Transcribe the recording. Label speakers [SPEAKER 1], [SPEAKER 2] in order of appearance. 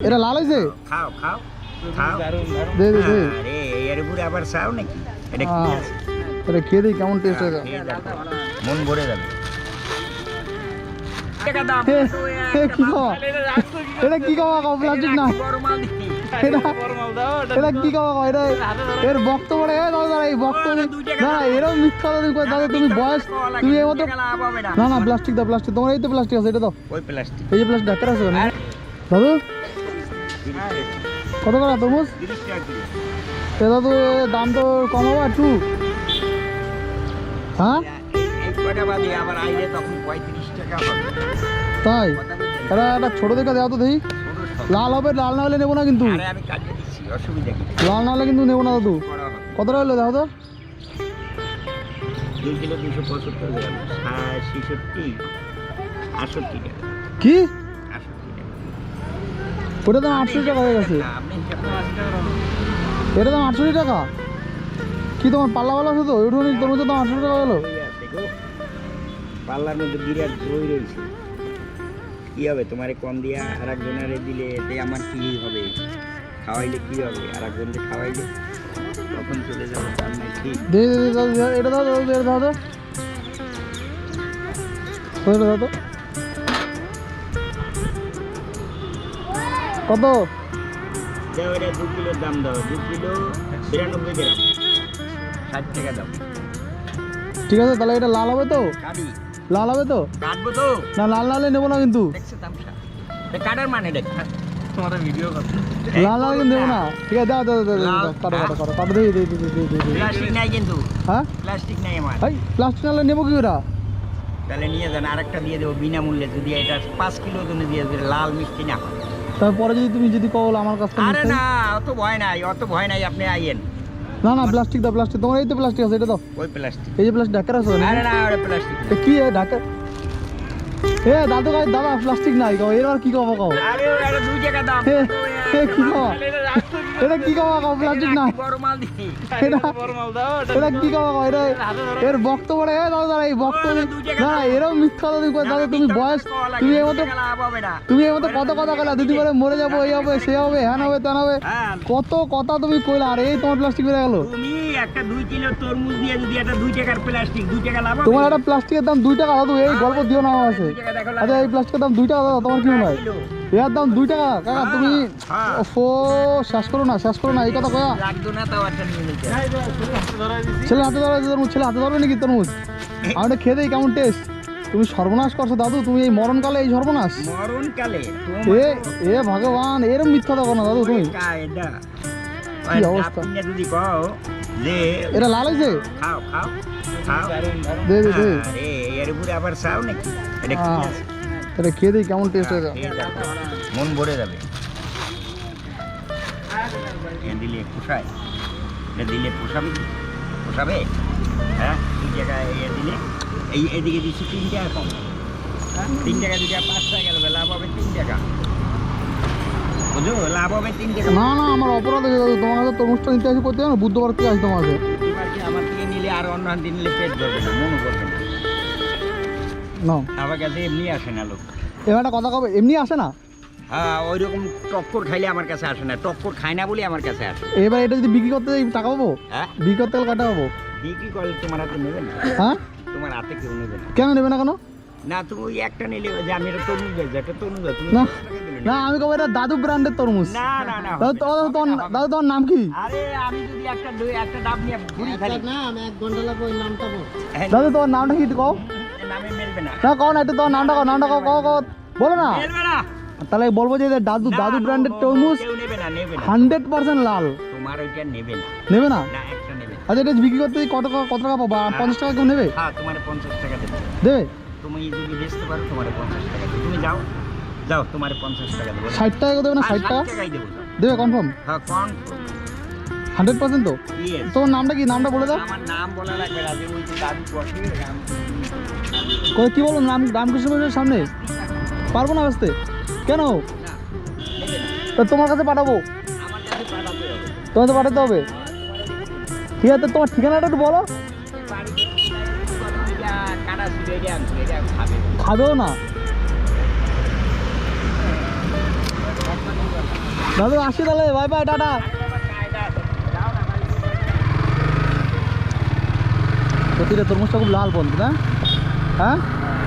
[SPEAKER 1] এটা লাল হয়েছে
[SPEAKER 2] খাও খাও খাও।
[SPEAKER 1] দে দে দে।
[SPEAKER 2] আরে এর উপরে আবার চাও নাকি? এটা কি আছে
[SPEAKER 1] এটা খেয়ে দিই কেমন টেস্ট
[SPEAKER 2] হ্যাঁ। মন ভরে যাবে।
[SPEAKER 1] হে, কি খাওয়া এটা কি খাওয়া খাও প্লাস্টিক না এটা কি খাওয়া খাও এটা এর বক্তব্য এ দাদা এই বক্তব্য না এরকম মিথ্যা দাদা তুমি বয়স তুমি এই মতো না। না প্লাস্টিক দাও প্লাস্টিক তোমার এই তো প্লাস্টিক আছে এটা দাও।
[SPEAKER 2] ওই প্লাস্টিক
[SPEAKER 1] এই যে প্লাস্টিক ঢাকা আছে দাদু? কত করে তরমুজ? এ দাদু দাম তো কমাবো একটু হ্যাঁ?
[SPEAKER 2] হবে।
[SPEAKER 1] তাই? এটা একটা ছোট দেখে দেওয়া তো দেখি। লাল হবে লাল না হলে নেব না কিন্তু।
[SPEAKER 2] কি?
[SPEAKER 1] লাল না হলে কিন্তু নেব না দাদু।
[SPEAKER 2] করা হবে।
[SPEAKER 1] কত টাকা হলো দেখো তো?
[SPEAKER 2] দুই
[SPEAKER 1] ওটা দাম আটশো টাকা হয়ে গেছে। এটা দাম আটশো টাকা? কি তোমার পাল্লা পাল্লা আছে তো ওইটুকু তরমুজের দাম আটশো টাকা হলো।
[SPEAKER 2] পাল্লার মধ্যে বিরাট দই রয়েছে। কি হবে? তোমারে কম দিয়া আর একজনের দিলে এতে আমার কি হবে? খাওয়াইলে কি হবে? আর একজনকে খাওয়াইলে তখন চলে যাবে তার নাই ঠিক
[SPEAKER 1] দে দে দে দাদু, এটা দাও দাদু, এটা দাও তো ওইটা দাও তো কত
[SPEAKER 2] দাও এটা দু কিলোর দাম দাও দু কিলো বিরানব্বই গ্রাম। ষাট টাকা দাও।
[SPEAKER 1] ঠিক আছে তাহলে এটা লাল হবে তো? লাল হবে তো?
[SPEAKER 2] কাটবো তো।
[SPEAKER 1] না লাল হলে নেব না কিন্তু।
[SPEAKER 2] কাটার মানে দেখ ভিডিও
[SPEAKER 1] লাল না হলে কিন্তু নেব না। ঠিক আছে দাও দাও দাও দাও, দাও কাটো কাটো কাটো। কাটো দিই দিই দিই দিই দিই দিই
[SPEAKER 2] প্লাস্টিক নাই কিন্তু।
[SPEAKER 1] হ্যাঁ?
[SPEAKER 2] প্লাস্টিক নাই আমার।
[SPEAKER 1] প্লাস্টিক নেব কি ওরা?
[SPEAKER 2] তাহলে নিয়ে যান আরেকটা দিয়ে দেবো বিনামূল্যে। যদি এটা পাঁচ কিলো জন্য দিয়ে দেবে লাল মিষ্টি না হয়।
[SPEAKER 1] তারপরে যদি তুমি যদি কও আমার কাছে
[SPEAKER 2] আরে না অত ভয় নাই অত ভয় নাই আপনি আইয়েন।
[SPEAKER 1] না না প্লাস্টিক দাও প্লাস্টিক। তোমার এই তো প্লাস্টিক আছে এটা দাও।
[SPEAKER 2] ওই প্লাস্টিক।
[SPEAKER 1] এই যে প্লাস্টিক ঢাকা আছে না?
[SPEAKER 2] আরে না ওটা প্লাস্টিক।
[SPEAKER 1] কি এ ঢাকা এ দাদু ভাই দাদা প্লাস্টিক নাই কও। এর আর কি কব কও?
[SPEAKER 2] আরে এটা দুই
[SPEAKER 1] এ, এ, কি খাওয়া? এটা কি কও কও প্লাস্টিক
[SPEAKER 2] দিই
[SPEAKER 1] এটা কি এটা এর বক্তব্য দাদা দাদা এই বক্তব্য না না এরকম মিথ্যা কথা তুমি দাদা তুমি বয়স তুমি মতো
[SPEAKER 2] না
[SPEAKER 1] তুমি এই মতো কত কথা কইলা? দিদি বলে মরে যাব এই হবে সে হবে হ্যাঁ হবে তা হবে। কত কথা তুমি কইলা আর এই তোমার প্লাস্টিক বেড়ে গেল।
[SPEAKER 2] তুমি একটা দুই কিলো তরমুজ দিয়ে যদি একটা দুই টাকার প্লাস্টিক দুই টাকা লাভ
[SPEAKER 1] তোমার একটা প্লাস্টিকের দাম দুই টাকা দাদু এই গল্প দিও না আমার কাছে। আচ্ছা এই প্লাস্টিকের দাম দুই টাকা দাদা তোমার কি মনে হয়
[SPEAKER 2] কিলো।
[SPEAKER 1] এর দাম দুই টাকা। কাকা তুমি
[SPEAKER 2] হ্যাঁ।
[SPEAKER 1] ও শেষ করো না শেষ করো না এই কথা কয়া। ছেলে হাতে ধরে তরমুজ ছেলে হাতে ধরবে নাকি তরমুজ? আমি খেয়ে দিই কেমন টেস্ট তুমি সর্বনাশ করছ দাদু তুমি এই মরণকালে এই সর্বনাশ।
[SPEAKER 2] মরণকালে?
[SPEAKER 1] এ এ ভগবান এরম মিথ্যা দেখো না দাদু তুমি। কি অবস্থা?
[SPEAKER 2] যদি কও
[SPEAKER 1] এটা লাল হয়েছে?
[SPEAKER 2] খাও খাও খাও।
[SPEAKER 1] দে দে দে।
[SPEAKER 2] এর উপরে আবার চাও নাকি? এটা
[SPEAKER 1] এটা খেয়ে দিই কেমন টেস্ট হয়েছে
[SPEAKER 2] দেখো। মন ভরে যাবে। দিলে পোষায়। এটা দিলে পোষাবে? কি? পোষাবে? হ্যাঁ এই জায়গায় দিলে। এই এদিকে দিচ্ছি তিন টাকা কম। তিন টাকা দিকে পাঁচ টাকা গেল লাভ হবে তিন টাকা। বুঝো লাভ হবে তিন টাকা।
[SPEAKER 1] না না আমার অপরাধ হয়েছে দাদু তোমার কাছে তরমুজটা নিতে আসি করতে না বুধবার থেকে আসি তোমার কাছে।
[SPEAKER 2] আমার থেকে নিলে আর অন্য হাতে নিলে পেট ধরবে না মনে করবে না।
[SPEAKER 1] না
[SPEAKER 2] আমার কাছে এমনি আসে না লোক।
[SPEAKER 1] এবার একটা কথা কবে? এমনি আসে না?
[SPEAKER 2] হ্যাঁ ওই রকম টক্কর খাইলে আমার কাছে আসে না। টক্কর খায় না বলে আমার কাছে আসে।
[SPEAKER 1] এবার এটা যদি বিক্রি করতে যাই টাকা পাবো?
[SPEAKER 2] হ্যাঁ।
[SPEAKER 1] বিক্রি করতে গেলে কাটা পাবো?
[SPEAKER 2] বিক্রি করলে তোমার হাতে নেবে না।
[SPEAKER 1] হ্যাঁ?
[SPEAKER 2] তোমার হাতে কেউ নেবে না।
[SPEAKER 1] কেন নেবে না কেন?
[SPEAKER 2] না তুমি ওই একটা নিলে যে আমি এটা তরমুজ বেচবো একটা তরমুজ তুমি
[SPEAKER 1] না। না আমি কবে এটা দাদু ব্র্যান্ডের তরমুজ।
[SPEAKER 2] না না না।
[SPEAKER 1] দাদু তোমার। দাদু নাম কি?
[SPEAKER 2] আরে আমি যদি একটা একটা ডাব নিয়ে ঘুরি খালি হ্যাঁ,
[SPEAKER 1] দাদু তোমার নামটা কি কও?
[SPEAKER 2] নামে মেলবে না।
[SPEAKER 1] না কও না একটু তোমার নামটা কও নামটা কও কও কও বলো না।
[SPEAKER 2] মেলবে না।
[SPEAKER 1] তাহলে বলব যে দাদু দাদু ব্র্যান্ডের তরমুজ হান্ড্রেড পার্সেন্ট লাল।
[SPEAKER 2] তোমার ওইটা নেবে না।
[SPEAKER 1] নেবে না। আচ্ছা এটা বিক্রি করতে কত টাকা কত টাকা পাবো? পঞ্চাশ টাকা কেউ নেবে?
[SPEAKER 2] হ্যাঁ তোমার পঞ্চাশ টাকা দেবে।
[SPEAKER 1] দেবে?
[SPEAKER 2] তুমি যদি বেচতে পারো তোমার পঞ্চাশ টাকা তুমি যাও যাও তোমার পঞ্চাশ টাকা দেবো।
[SPEAKER 1] ষাট টাকা দেবে না? ষাট টাকা?
[SPEAKER 2] দেবো
[SPEAKER 1] কনফার্ম
[SPEAKER 2] হ্যাঁ কোন
[SPEAKER 1] হান্ড্রেড পার্সেন্ট তো? তোমার নামটা কি? নামটা বলে দাও।
[SPEAKER 2] আমার নাম বলা লাগবে ওই যে দাদু বসে
[SPEAKER 1] কই, কি বলো নাম রামকৃষ্ণ মিশনের সামনে। পারব না আসতে। কেন? তা তোমার কাছে পাঠাবো। তোমাকে পাঠাতে হবে। ঠিক আছে, তোমার ঠিকানাটা একটু বলো। খাবেও না। দাদু, আসি তাহলে। Bye bye, tata. রে, তরমুজটা খুব লাল পন্থ না? হ্যাঁ